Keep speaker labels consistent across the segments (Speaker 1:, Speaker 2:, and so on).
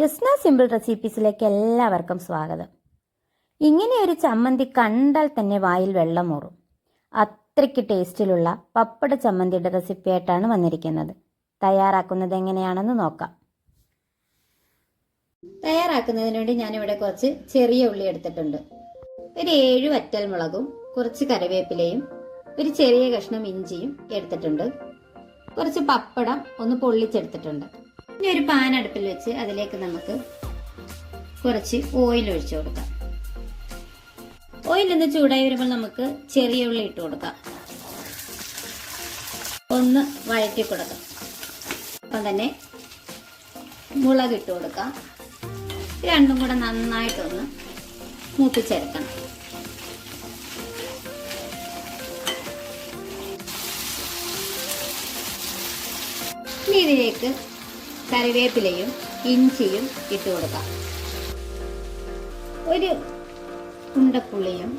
Speaker 1: Jasna simple റെസിപ്പീസിലേക്ക് എല്ലാവർക്കും സ്വാഗതം. ഇങ്ങനെ ഒരു ചമ്മന്തി കണ്ടാൽ തന്നെ വായിൽ വെള്ളമൂറും അത്രയ്ക്ക് ടേസ്റ്റിലുള്ള പപ്പട ചമ്മന്തിയുടെ റെസിപ്പി ആയിട്ടാണ് വന്നിരിക്കുന്നത്. തയ്യാറാക്കുന്നത് എങ്ങനെയാണെന്ന് നോക്കാം. തയ്യാറാക്കുന്നതിന് വേണ്ടി ഞാനിവിടെ കുറച്ച് ചെറിയ ഉള്ളി എടുത്തിട്ടുണ്ട്. ഒരു ഏഴ് വറ്റൽ മുളകും കുറച്ച് കറിവേപ്പിലയും ഒരു ചെറിയ കഷ്ണം ഇഞ്ചിയും എടുത്തിട്ടുണ്ട്. കുറച്ച് പപ്പടം ഒന്ന് പൊള്ളിച്ചെടുത്തിട്ടുണ്ട്. ഇനി ഒരു പാൻ അടുപ്പിൽ വെച്ച് അതിലേക്ക് നമുക്ക് കുറച്ച് ഓയിൽ ഒഴിച്ചു കൊടുക്കാം. ഓയിൽ ഒന്ന് ചൂടായി വരുമ്പോൾ നമുക്ക് ചെറിയ ഉള്ളി ഇട്ട് കൊടുക്കാം. ഒന്ന് വഴറ്റി കൊടുക്കാം. അപ്പം തന്നെ മുളക് ഇട്ട് കൊടുക്കാം. രണ്ടും കൂടെ നന്നായിട്ടൊന്ന് മൂപ്പിച്ചെടുക്കണം. ഇനി ഇതിലേക്ക് കറിവേപ്പിലയും ഇഞ്ചിയും ഇട്ട് കൊടുക്കാം. ഒരു ഉണ്ടപ്പുള്ളിയും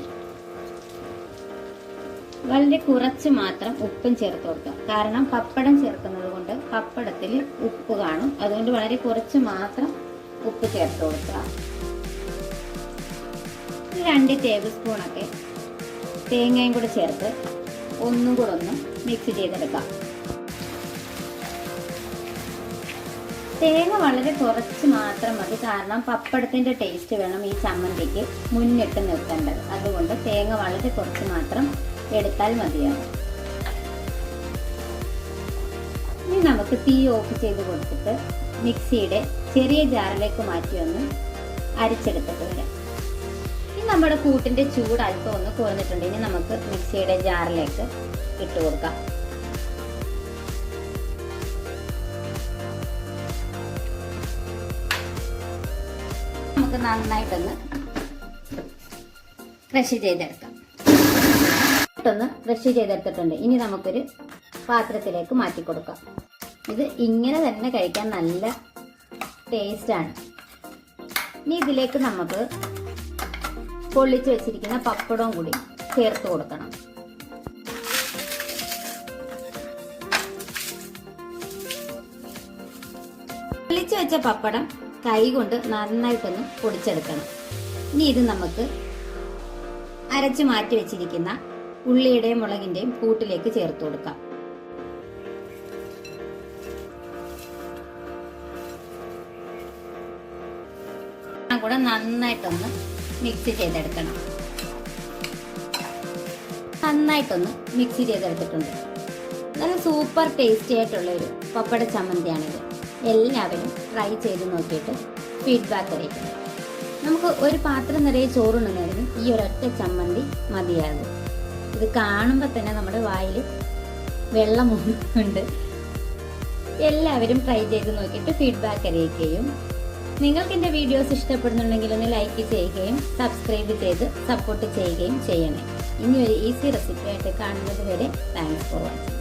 Speaker 1: വളരെ കുറച്ച് മാത്രം ഉപ്പും ചേർത്ത് കൊടുക്കാം. കാരണം പപ്പടം ചേർക്കുന്നത് കൊണ്ട് പപ്പടത്തിൽ ഉപ്പ് കാണും. അതുകൊണ്ട് വളരെ കുറച്ച് മാത്രം ഉപ്പ് ചേർത്ത് കൊടുക്കുക രണ്ട് ടേബിൾ സ്പൂണൊക്കെ തേങ്ങയും കൂടെ ചേർത്ത് ഒന്നും കൂടെ ഒന്ന് മിക്സ് ചെയ്തെടുക്കാം. തേങ്ങ വളരെ കുറച്ച് മാത്രം മതി. കാരണം പപ്പടത്തിന്റെ ടേസ്റ്റ് വേണം ഈ ചമ്മന്തിക്ക്. മുന്നിട്ട് നിൽക്കേണ്ടത് അതുകൊണ്ട് തേങ്ങ വളരെ കുറച്ച് മാത്രം എടുത്താൽ മതിയാകും ഇനി നമുക്ക് തീ ഓഫ് ചെയ്ത് കൊടുത്തിട്ട് മിക്സിയുടെ ചെറിയ ജാറിലേക്ക് മാറ്റി ഒന്ന് അരിച്ചെടുത്തിട്ട് വരാം. ഇനി നമ്മുടെ കൂട്ടിന്റെ ചൂട് അല്പം ഒന്ന് കുറഞ്ഞിട്ടുണ്ട്. ഇനി നമുക്ക് മിക്സിയുടെ ജാറിലേക്ക് ഇട്ട് കൊടുക്കാം. നമുക്ക് നന്നായിട്ടൊന്ന് ക്രഷ് ചെയ്തെടുക്കാം. ഒന്ന് ക്രഷ് ചെയ്തെടുത്തിട്ടുണ്ട്. ഇനി നമുക്കൊരു പാത്രത്തിലേക്ക് മാറ്റി കൊടുക്കാം ഇത് ഇങ്ങനെ തന്നെ കഴിക്കാൻ നല്ല ടേസ്റ്റാണ് ഇനി ഇതിലേക്ക് നമുക്ക് പൊള്ളിച്ച് വെച്ചിരിക്കുന്ന പപ്പടവും കൂടി ചേർത്ത് കൊടുക്കണം. പൊള്ളിച്ച് വെച്ച പപ്പടം കൈ കൊണ്ട് നന്നായിട്ടൊന്ന് പൊടിച്ചെടുക്കണം. ഇനി ഇത് നമുക്ക് അരച്ച് മാറ്റി വെച്ചിരിക്കുന്ന ഉള്ളിയുടെയും മുളകിന്റെയും കൂട്ടിലേക്ക് ചേർത്ത് കൊടുക്കാം. കൂടെ നന്നായിട്ടൊന്ന് മിക്സ് ചെയ്തെടുക്കണം. നന്നായിട്ടൊന്ന് മിക്സ് ചെയ്തെടുത്തിട്ടുണ്ട്. നല്ല സൂപ്പർ ടേസ്റ്റി ആയിട്ടുള്ള ഒരു പപ്പട ചമ്മന്തിയാണിത്. എല്ലാവരും ട്രൈ ചെയ്ത് നോക്കിയിട്ട് ഫീഡ്ബാക്ക് അറിയിക്കണം നമുക്ക് ഒരു പാത്രം നിറയെ ചോറുണ്ടെന്നായിരുന്നു ഈ ഒരൊറ്റ ചമ്മന്തി മതിയാകും. ഇത് കാണുമ്പോൾ തന്നെ നമ്മുടെ വായിൽ വെള്ളം ഉണ്ട് എല്ലാവരും ട്രൈ ചെയ്ത് നോക്കിയിട്ട് ഫീഡ്ബാക്ക് അറിയിക്കുകയും നിങ്ങൾക്ക് എന്റെ വീഡിയോസ് ഇഷ്ടപ്പെടുന്നുണ്ടെങ്കിൽ ഒന്ന് ലൈക്ക് ചെയ്യുകയും സബ്സ്ക്രൈബ് ചെയ്ത് സപ്പോർട്ട് ചെയ്യുകയും ചെയ്യണേ. ഇനി ഒരു ഈസി റെസിപ്പി ആയിട്ട് കാണുന്നത് വരെ താങ്ക്സ് ഫോർ വാച്ചിങ്